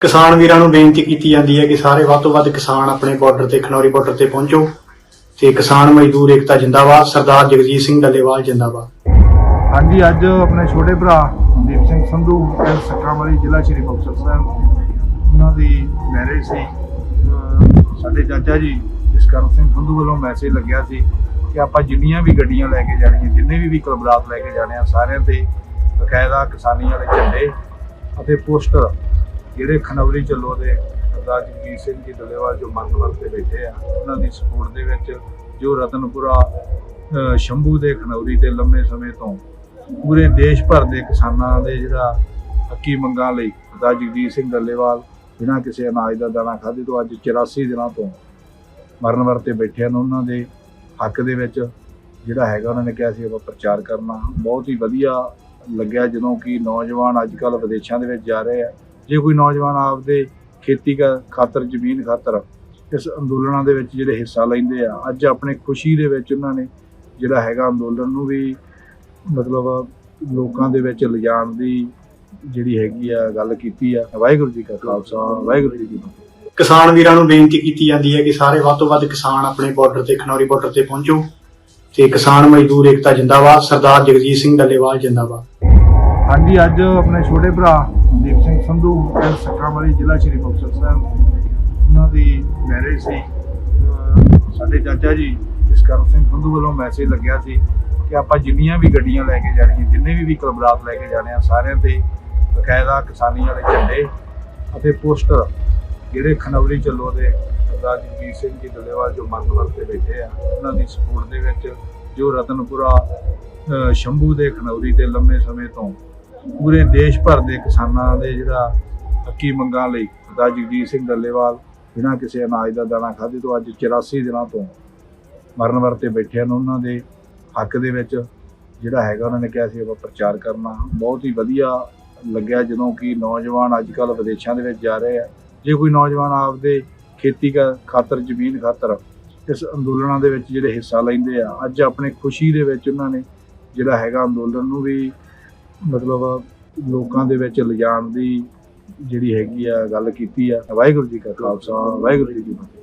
ਕਿਸਾਨ ਵੀਰਾਂ ਨੂੰ ਬੇਨਤੀ ਕੀਤੀ ਜਾਂਦੀ ਹੈ ਕਿ ਸਾਰੇ ਵੱਧ ਤੋਂ ਵੱਧ ਕਿਸਾਨ ਆਪਣੇ ਬਾਰਡਰ ਤੇ, ਖਨੌਰੀ ਬਾਰਡਰ ਤੇ ਪਹੁੰਚੋ ਤੇ ਕਿਸਾਨ ਮਜ਼ਦੂਰ ਏਕਤਾ ਜਿੰਦਾਬਾਦ, ਸਰਦਾਰ ਜਗਜੀਤ ਸਿੰਘ ਡੱਲੇਵਾਲ ਜਿੰਦਾਬਾਦ। ਹਾਂਜੀ, ਅੱਜ ਆਪਣੇ ਛੋਟੇ ਭਰਾ ਦੀਪ ਸਿੰਘ ਸੰਧੂ ਪਿੰਡ ਸੱਕਾਂਵਾਲੀ ਜ਼ਿਲ੍ਹਾ ਸ਼੍ਰੀ ਮੁਕਤਸਰ ਸਾਹਿਬ, ਉਹਨਾਂ ਦੀ ਮੈਰਿਜ ਸੀ। ਅਹ ਸਾਡੇ ਚਾਚਾ ਜੀ ਜਸਕਰਨ ਸਿੰਘ ਸੰਧੂ ਵੱਲੋਂ ਮੈਸੇਜ ਲੱਗਿਆ ਸੀ ਕਿ ਆਪਾਂ ਜਿੰਨੀਆਂ ਵੀ ਗੱਡੀਆਂ ਲੈ ਕੇ ਜਾਣੀਆਂ, ਜਿੰਨੇ ਵੀ ਵਹੀਕਲ ਬਰਾਤ ਲੈ ਕੇ ਜਾਣੇ ਆ, ਸਾਰਿਆਂ ਤੇ ਬਕਾਇਦਾ ਕਿਸਾਨੀ ਵਾਲੇ ਝੰਡੇ ਅਤੇ ਪੋਸਟਰ ਜਿਹੜੇ ਖਨੌਰੀ ਚੱਲੋ ਦੇ ਸਰਦਾਰ ਜਗਜੀਤ ਸਿੰਘ ਜੀ ਡੱਲੇਵਾਲ ਜੋ ਮਰਨ ਵਰਤੇ ਬੈਠੇ ਆ, ਉਹਨਾਂ ਦੀ ਸਪੋਰਟ ਦੇ ਵਿੱਚ ਜੋ ਰਤਨਪੁਰਾ ਸ਼ੰਭੂ ਦੇ ਖਨੌਰੀ ਤੇ ਲੰਮੇ ਸਮੇਂ ਤੋਂ ਪੂਰੇ ਦੇਸ਼ ਭਰ ਦੇ ਕਿਸਾਨਾਂ ਦੇ ਜਿਹੜਾ ਹੱਕੀ ਮੰਗਾਂ ਲਈ ਸਰਦਾਰ ਜਗਜੀਤ ਸਿੰਘ ਡੱਲੇਵਾਲ ਬਿਨਾਂ ਕਿਸੇ ਅਨਾਜ ਦਾ ਦਾਣਾ ਖਾਧੇ ਤੋਂ ਅੱਜ 84 ਦਿਨਾਂ ਤੋਂ ਮਰਨ ਵਰਤੇ ਬੈਠੇ ਹਨ। ਉਹਨਾਂ ਦੇ ਹੱਕ ਦੇ ਵਿੱਚ ਜਿਹੜਾ ਹੈਗਾ, ਉਹਨਾਂ ਨੇ ਕਿਹਾ ਸੀ ਆਪਾਂ ਪ੍ਰਚਾਰ ਕਰਨਾ। ਬਹੁਤ ਹੀ ਵਧੀਆ ਲੱਗਿਆ ਜਦੋਂ ਕਿ ਨੌਜਵਾਨ ਅੱਜ ਕੱਲ੍ਹ ਵਿਦੇਸ਼ਾਂ ਦੇ ਵਿੱਚ ਜਾ ਰਹੇ ਆ। ਜੇ ਕੋਈ ਨੌਜਵਾਨ ਆਪਦੇ ਖੇਤੀ ਦਾ ਖਾਤਰ, ਜ਼ਮੀਨ ਖਾਤਰ ਇਸ ਅੰਦੋਲਨਾਂ ਦੇ ਵਿੱਚ ਜਿਹੜੇ ਹਿੱਸਾ ਲੈਂਦੇ ਆ, ਅੱਜ ਆਪਣੇ ਖੁਸ਼ੀ ਦੇ ਵਿੱਚ ਉਹਨਾਂ ਨੇ ਜਿਹੜਾ ਹੈਗਾ ਅੰਦੋਲਨ ਨੂੰ ਵੀ ਮਤਲਬ ਲੋਕਾਂ ਦੇ ਵਿੱਚ ਲਿਜਾਣ ਦੀ ਜਿਹੜੀ ਹੈਗੀ ਆ, ਗੱਲ ਕੀਤੀ ਆ। ਵਾਹਿਗੁਰੂ ਜੀ ਕਾ ਖਾਲਸਾ, ਵਾਹਿਗੁਰੂ ਜੀ ਕੀ ਫਤਿਹ। ਕਿਸਾਨ ਵੀਰਾਂ ਨੂੰ ਬੇਨਤੀ ਕੀਤੀ ਜਾਂਦੀ ਹੈ ਕਿ ਸਾਰੇ ਵੱਧ ਤੋਂ ਵੱਧ ਕਿਸਾਨ ਆਪਣੇ ਬਾਰਡਰ ਤੇ, ਖਨੌਰੀ ਬਾਰਡਰ ਤੇ ਪਹੁੰਚੋ ਤੇ ਕਿਸਾਨ ਮਜ਼ਦੂਰ ਏਕਤਾ ਜਿੰਦਾਬਾਦ, ਸਰਦਾਰ ਜਗਜੀਤ ਸਿੰਘ ਡੱਲੇਵਾਲ ਜਿੰਦਾਬਾਦ। ਹਾਂਜੀ, ਅੱਜ ਆਪਣੇ ਛੋਟੇ ਭਰਾ ਮਨਦੀਪ ਸਿੰਘ ਸੰਧੂ ਪਿੰਡ ਸੱਕਾਂਵਾਲੀ ਜ਼ਿਲ੍ਹਾ ਸ਼੍ਰੀ ਮੁਕਤਸਰ ਸਾਹਿਬ, ਉਹਨਾਂ ਦੀ ਮੈਰਿਜ ਸੀ। ਸਾਡੇ ਚਾਚਾ ਜੀ ਇਸ ਜਸਕਰਨ ਸਿੰਘ ਸੰਧੂ ਵੱਲੋਂ ਮੈਸੇਜ ਲੱਗਿਆ ਸੀ ਕਿ ਆਪਾਂ ਜਿੰਨੀਆਂ ਵੀ ਗੱਡੀਆਂ ਲੈ ਕੇ ਜਾਣੀਆਂ, ਜਿੰਨੇ ਵੀ ਵਹੀਕਲ ਬਰਾਤ ਲੈ ਕੇ ਜਾਣੇ ਆ, ਸਾਰਿਆਂ ਤੇ ਬਕਾਇਦਾ ਕਿਸਾਨੀ ਵਾਲੇ ਝੰਡੇ ਅਤੇ ਪੋਸਟਰ ਜਿਹੜੇ ਖਨਵਰੀ ਚੱਲੋ ਦੇ ਸਰਦਾਰ ਜਗਜੀਤ ਸਿੰਘ ਜੀ ਡੱਲੇਵਾਲ ਜੋ ਮਰਨ ਵਰਤੇ ਬੈਠੇ ਆ, ਉਹਨਾਂ ਦੀ ਸਪੋਰਟ ਦੇ ਵਿੱਚ ਜੋ ਰਤਨਪੁਰਾ ਸ਼ੰਭੂ ਦੇ ਖਨੌਰੀ ਤੇ ਲੰਮੇ ਸਮੇਂ ਤੋਂ ਪੂਰੇ ਦੇਸ਼ ਭਰ ਦੇ ਕਿਸਾਨਾਂ ਦੇ ਜਿਹੜਾ ਹੱਕੀ ਮੰਗਾਂ ਲਈ ਸਰਦਾਰ ਜਗਜੀਤ ਸਿੰਘ ਡੱਲੇਵਾਲ ਬਿਨਾਂ ਕਿਸੇ ਅਨਾਜ ਦਾ ਦਾਣਾ ਖਾਧੇ ਤੋਂ ਅੱਜ 84 ਦਿਨਾਂ ਤੋਂ ਮਰਨ ਵਰਤੇ ਬੈਠੇ ਹਨ। ਉਹਨਾਂ ਦੇ ਹੱਕ ਦੇ ਵਿੱਚ ਜਿਹੜਾ ਹੈਗਾ, ਉਹਨਾਂ ਨੇ ਕਿਹਾ ਸੀ, ਆਪਾਂ ਪ੍ਰਚਾਰ ਕਰਨਾ। ਬਹੁਤ ਹੀ ਵਧੀਆ ਲੱਗਿਆ ਜਦੋਂ ਕਿ ਨੌਜਵਾਨ ਅੱਜ ਕੱਲ੍ਹ ਵਿਦੇਸ਼ਾਂ ਦੇ ਵਿੱਚ ਜਾ ਰਹੇ ਆ। ਜੇ ਕੋਈ ਨੌਜਵਾਨ ਆਪਦੇ ਖੇਤੀ ਦਾ ਖਾਤਰ, ਜ਼ਮੀਨ ਖਾਤਰ ਇਸ ਅੰਦੋਲਨਾਂ ਦੇ ਵਿੱਚ ਜਿਹੜੇ ਹਿੱਸਾ ਲੈਂਦੇ ਆ, ਅੱਜ ਆਪਣੇ ਖੁਸ਼ੀ ਦੇ ਵਿੱਚ ਉਹਨਾਂ ਨੇ ਜਿਹੜਾ ਹੈਗਾ ਅੰਦੋਲਨ ਨੂੰ ਵੀ ਮਤਲਬ ਲੋਕਾਂ ਦੇ ਵਿੱਚ ਲਿਜਾਣ ਦੀ ਜਿਹੜੀ ਹੈਗੀ ਆ, ਗੱਲ ਕੀਤੀ ਆ। ਵਾਹਿਗੁਰੂ ਜੀ ਕਾ ਖਾਲਸਾ, ਵਾਹਿਗੁਰੂ ਜੀ ਕੀ ਫਤਿਹ।